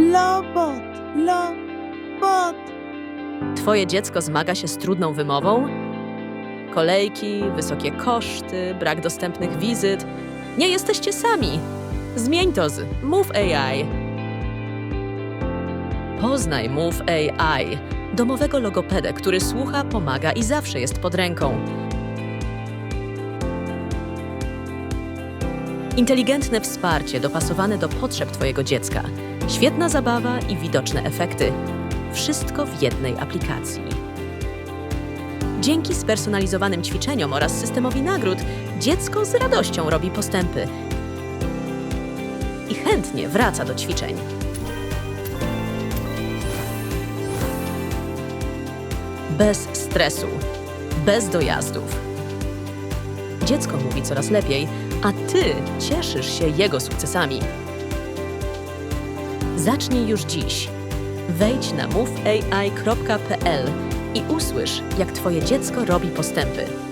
bot, lo, bot. Twoje dziecko zmaga się z trudną wymową? Kolejki, wysokie koszty, brak dostępnych wizyt. Nie jesteście sami. Zmień to z Move AI. Poznaj Move AI, domowego logopedę, który słucha, pomaga i zawsze jest pod ręką. Inteligentne wsparcie dopasowane do potrzeb Twojego dziecka. Świetna zabawa i widoczne efekty. Wszystko w jednej aplikacji. Dzięki spersonalizowanym ćwiczeniom oraz systemowi nagród, dziecko z radością robi postępy i chętnie wraca do ćwiczeń. Bez stresu, bez dojazdów. Dziecko mówi coraz lepiej, a ty cieszysz się jego sukcesami. Zacznij już dziś. Wejdź na moveai.pl i usłysz, jak Twoje dziecko robi postępy.